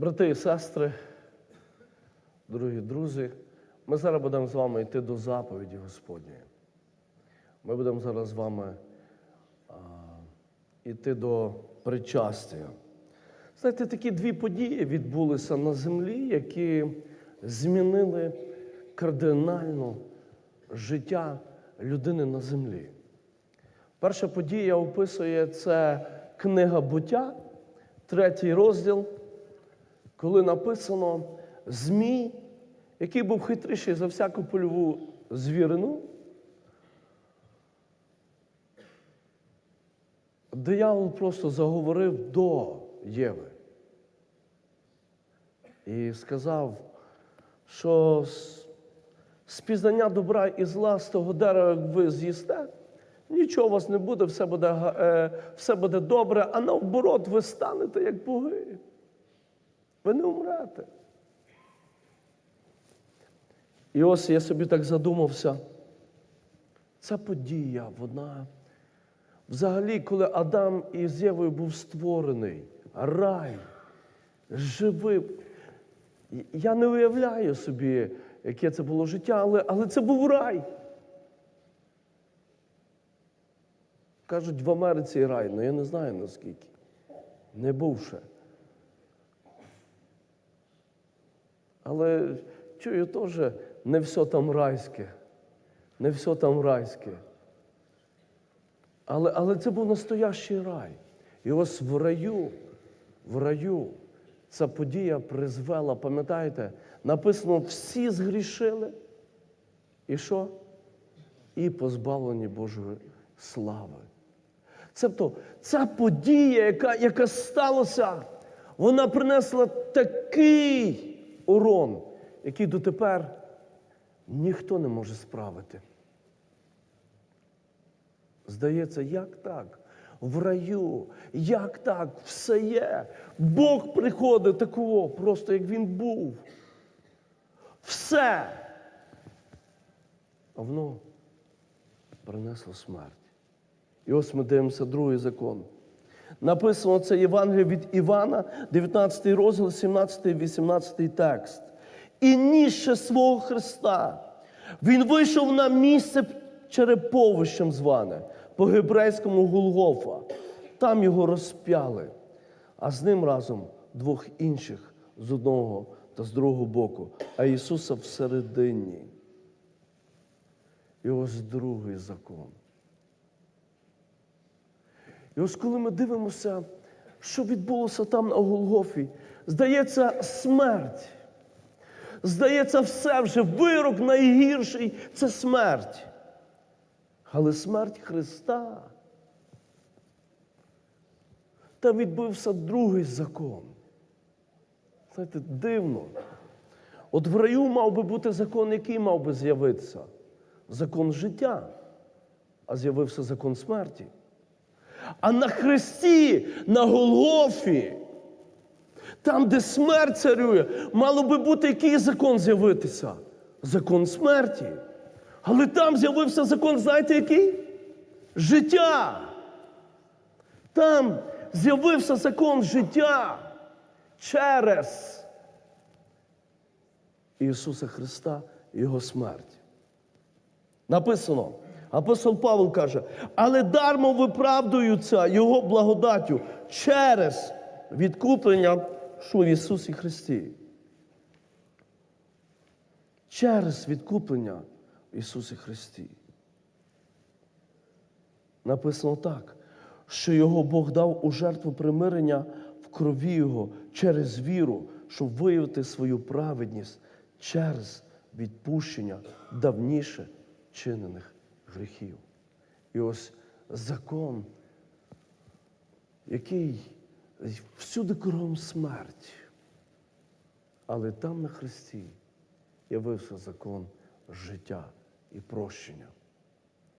Брати і сестри, дорогі друзі, ми зараз будемо з вами йти до заповіді Господньої. Ми будемо зараз з вами а, йти до причастя. Знаєте, такі дві події відбулися на землі, які змінили кардинально життя людини на землі. Перша подія описує це книга буття, третій розділ, коли написано Змій, який був хитріший за всяку польову звірину. Диявол просто заговорив до Єви і сказав, що з- пізнання добра і зла з того дерева, як ви з'їсте, нічого у вас не буде, все буде, е, все буде добре, а наоборот, ви станете як боги. Ви не умрете. І ось я собі так задумався. Ця подія, вона взагалі, коли Адам із Євою був створений, рай, живий. Я не уявляю собі, яке це було життя, але, але це був рай. Кажуть, в Америці рай, але я не знаю наскільки. Не був ще. Але чую теж, не все там райське. Не все там райське. Але, але це був настоящий рай. І ось в раю, в раю ця подія призвела, пам'ятаєте, написано, всі згрішили. І що? І позбавлені Божої слави. Тобто ця подія, яка, яка сталася, вона принесла такий урон, який дотепер ніхто не може справити. Здається, як так? В раю, як так? Все є. Бог приходить такого, просто як він був. Все. А воно принесло смерть. І ось ми дивимося другий закон. Написано це Євангеліє від Івана, 19 розділ, 17, 18 текст. І ніжче свого Христа. Він вийшов на місце череповищем зване, по-гебрейському Голгофа. Там його розп'яли, а з ним разом двох інших з одного та з другого боку, а Ісуса всередині. І ось другий закон. І ось коли ми дивимося, що відбулося там на Голгофі, здається, смерть. Здається, все вже вирок найгірший це смерть. Але смерть Христа. Там відбувся другий закон. Знаєте, дивно. От в раю мав би бути закон, який мав би з'явитися? Закон життя, а з'явився закон смерті. А на хресті, на Голгофі, там, де смерть царює, мало би бути який закон з'явитися? Закон смерті. Але там з'явився закон, знаєте який? Життя. Там з'явився закон життя через Ісуса Христа і Його смерть. Написано, апостол Павло каже, але дармо виправдуються Його благодаттю через відкуплення, що в Ісусі Христі. Через відкуплення в Ісусі Христі. Написано так, що Його Бог дав у жертву примирення в крові Його через віру, щоб виявити свою праведність через відпущення давніше чинених гріхів. І ось закон, який всюди кругом смерть, але там на Христі явився закон життя і прощення.